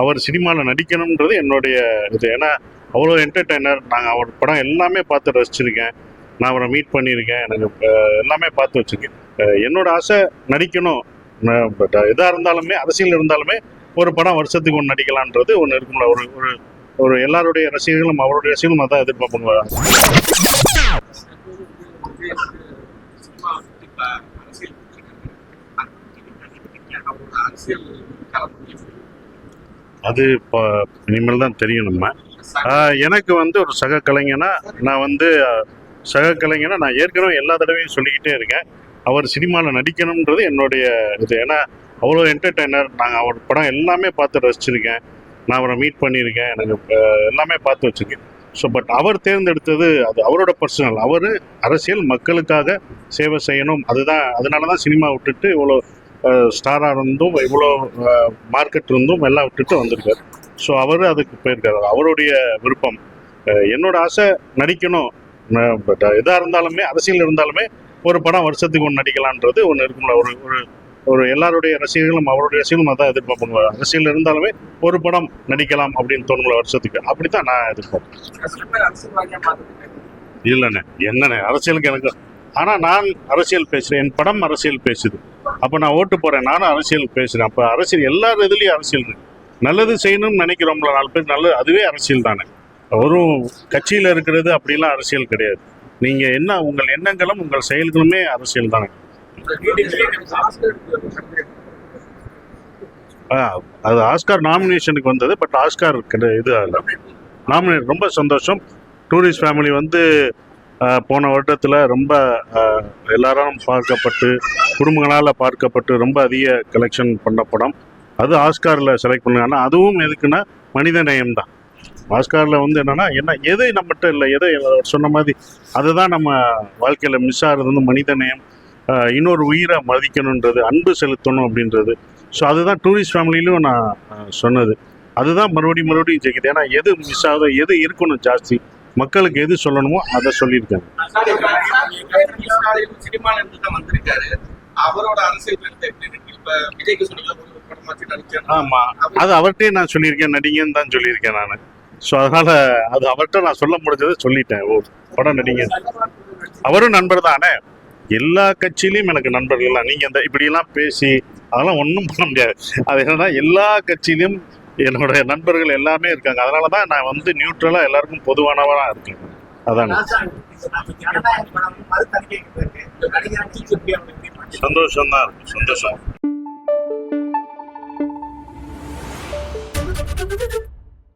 அவர் சினிமாவில் நடிக்கணுன்றது என்னுடைய இது. ஏன்னா அவ்வளோ என்டர்டைனர் நாங்கள் அவர் படம் எல்லாமே பார்த்து ரசிச்சிருக்கேன். நான் அவரை மீட் பண்ணியிருக்கேன். எனக்கு எல்லாமே பார்த்து வச்சுருக்கேன். என்னோட ஆசை நடிக்கணும். பட் எதாக இருந்தாலுமே அரசியல் இருந்தாலுமே ஒரு படம் வருஷத்துக்கு ஒன்று நடிக்கலான்றது ஒன்று இருக்கும்ல ஒரு ஒரு ஒரு எல்லாருடைய ரசிகர்களும் அவருடைய ரசிகர்களும் அதான் எதிர்பார்ப்பாங்க அது இப்போ இனிமேல் தான் தெரியும் நம்ம. எனக்கு வந்து ஒரு சக கலைஞனா நான் வந்து சக கலைஞனா நான் ஏற்கனவே எல்லா தடவையும் சொல்லிக்கிட்டே இருக்கேன். அவர் சினிமாவில் நடிக்கணுன்றது என்னுடைய இது. ஏன்னா அவ்வளோ என்டர்டைனர் நாங்கள் அவர் படம் எல்லாமே பார்த்து ரசிச்சிருக்கேன். நான் அவரை மீட் பண்ணியிருக்கேன். எனக்கு எல்லாமே பார்த்து வச்சுருக்கேன். ஸோ பட் அவர் தேர்ந்தெடுத்தது அது அவரோட பர்சனல் அவர் அரசியல் மக்களுக்காக சேவை செய்யணும். அதுதான் அதனால தான் சினிமா விட்டுட்டு இவ்வளோ ஸ்டாராக இருந்தும் இவ்வளோ மார்க்கெட் இருந்தும் எல்லாம் விட்டுட்டு வந்திருக்காரு. ஸோ அவர் அதுக்கு போயிருக்காரு. அவருடைய விருப்பம். என்னோட ஆசை நடிக்கணும். எதாக இருந்தாலுமே அரசியல் இருந்தாலுமே ஒரு படம் வருஷத்துக்கு ஒன்று நடிக்கலான்றது ஒன்று இருக்கும்ல ஒரு ஒரு ஒரு எல்லாருடைய ரசிகர்களும் அவருடைய ரசிகர்களும் அதான் எதிர்பார்ப்பாங்க. அரசியல் இருந்தாலுமே ஒரு படம் நடிக்கலாம் அப்படின்னு தோணும்ல வருஷத்துக்கு. அப்படித்தான் நான் எதிர்பார்ப்பேன் இல்லைண்ணே என்னண்ணே அரசியலுக்கு எனக்கு ஆனால் நான் அரசியல் பேசுகிறேன் என் படம் அரசியல் பேசுது. அப்போ நான் ஓட்டு போகிறேன் நானும் அரசியல் பேசுகிறேன் அப்போ அரசியல் எல்லார் இதுலேயும் அரசியல் இருக்கு. நல்லது செய்யணும்னு நினைக்கிறோம்ல நாலு பேர் நல்லது அதுவே அரசியல் தானே. ஒரு கட்சியில் இருக்கிறது அப்படிலாம் அரசியல் கிடையாது. நீங்கள் என்ன உங்கள் எண்ணங்களும் உங்கள் செயல்களுமே அரசியல் தானே. அது ஆஸ்கார் நாமினேஷனுக்கு வந்தது பட் ஆஸ்கார் இது அல்ல நாமினேட் ரொம்ப சந்தோஷம். டூரிஸ்ட் ஃபேமிலி வந்து போன வருடத்தில் ரொம்ப எல்லாரும் பார்க்கப்பட்டு குடும்பங்களால் பார்க்கப்பட்டு ரொம்ப அதிக கலெக்ஷன் பண்ண படம். அது ஆஸ்காரில் செலக்ட் பண்ணாங்க ஆனால் அதுவும் எதுக்குன்னா மனித நேயம் தான் ஆஸ்காரில் வந்து என்னென்னா என்ன எது நம்மகிட்ட இல்லை எதை சொன்ன மாதிரி அதுதான் நம்ம வாழ்க்கையில் மிஸ் ஆகிறது வந்து மனித நேயம் இன்னொரு உயிரை மதிக்கணுன்றது அன்பு செலுத்தணும் அப்படின்றது. ஸோ அதுதான் டூரிஸ்ட் ஃபேமிலியிலும் நான் சொன்னது. அதுதான் மறுபடியும் மறுபடியும் ஜெயிக்குது. ஏன்னா எது மிஸ் ஆகுதோ எது இருக்கணும் ஜாஸ்தி மக்களுக்கு எது சொல்லணுமோ அதை சொல்லியிருக்காங்க ஆமா. அவரோட ஆமாம் அது அவர்கிட்டயே நான் சொல்லியிருக்கேன் நடிங்கன்னு தான் சொல்லியிருக்கேன் நான். ஸோ அதனால் அது அவர்கிட்ட நான் சொல்ல முடிஞ்சதை சொல்லிட்டேன். ஓ படம் நடிங்க அவரும் நண்பர் தானே? எல்லா கட்சியிலையும் எனக்கு நண்பர்கள் தான் நீங்கள் இந்த இப்படியெல்லாம் பேசி அதெல்லாம் ஒன்றும் பண்ண முடியாது. அது என்னன்னா எல்லா கட்சியிலையும் என்னோட நண்பர்கள் எல்லாமே இருக்காங்க. அதனால தான் நான் வந்து நியூட்ரலாக எல்லாருக்கும் பொதுவானவராக இருக்கேன். அதான் சந்தோஷம் தான் இருக்கு. சந்தோஷம்.